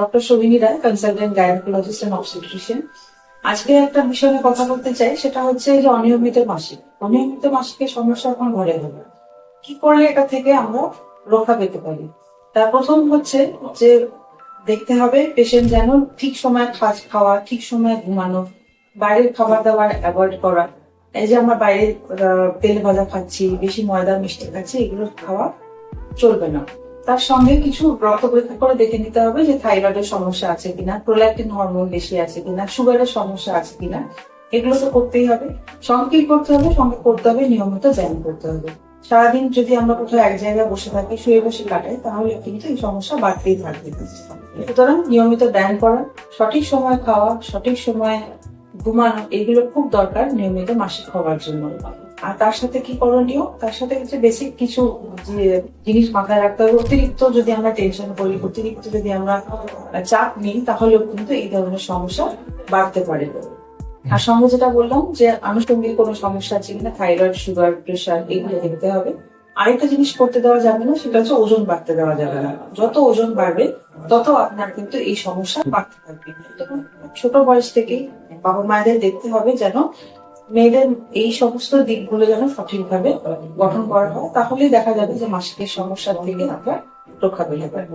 Doctor Sabini Roy consultant gynaecologist and obstetrician আজকে একটা বিষয় কথা বলতে চাই, সেটা হচ্ছে যে অনিয়মিত মাসিক। অনিয়মিত মাসিকের সমস্যা এখন ঘরে ঘরে। কি করে এটা থেকে আমরা রক্ষা পেতে পারি? তার প্রথম হচ্ছে যে দেখতে হবে পেশেন্ট যেন ঠিক সময় খাস খাওয়া, ঠিক সময় ঘুমানো, বাইরের খাবার দাবার অ্যাভয়েড করা। এই যে আমরা বাইরে তেল ভাজা খাচ্ছি, বেশি ময়দা মিষ্টি খাচ্ছি, এগুলো খাওয়া চলবে না। তার সঙ্গে কিছু রক্ত পরীক্ষা করে দেখে নিতে হবে যে থাইরয়েডের সমস্যা আছে কিনা প্রোল্যাক্টিন হরমোন বেশি আছে কিনা সুগারের সমস্যা আছে কিনা, এগুলো তো করতেই হবে। সঙ্গে কি করতে হবে, সঙ্গে করতে হবে, নিয়মিত ব্যায়াম করতে হবে। সারাদিন যদি আমরা কোথাও এক জায়গায় বসে থাকি, শুয়ে বসে কাটাই, তাহলে কিন্তু এই সমস্যা বাড়তেই থাকবে। সুতরাং নিয়মিত ব্যায়াম করা, সঠিক সময় খাওয়া, সঠিক সময় ঘুমানো, এগুলো খুব দরকার নিয়মিত মাসিক হওয়ার জন্য। আর তার সাথে কি করণীয়? তার সাথে হচ্ছে বেসিক কিছু জিনিস মাথায় রাখতে হবে। অতিরিক্ত যদি আমরা টেনশন করি অতিরিক্ত যদি আমরা চাপ নিই, তাহলেও কিন্তু এই ধরনের সমস্যা বাড়তে পারে। আর সঙ্গে যেটা বললাম যে আনুষঙ্গিক কোনো সমস্যা আছে কিনা? থাইরয়েড সুগার প্রেশার এগুলো দেখতে হবে। আরেকটা জিনিস করতে দেওয়া যাবে না, সেটা হচ্ছে ওজন বাড়তে দেওয়া যাবে না। যত ওজন বাড়বে, তত আপনার কিন্তু এই সমস্যা বাড়তে থাকবে। ছোট বয়স থেকেই বাবা মায়েদের দেখতে হবে যেন মেয়েদের এই সমস্ত দিকগুলো যেন সঠিকভাবে গঠন করা হয়, তাহলেই দেখা যাবে যে মাসিকের সমস্যা থেকে আমরা রক্ষা পেতে পারব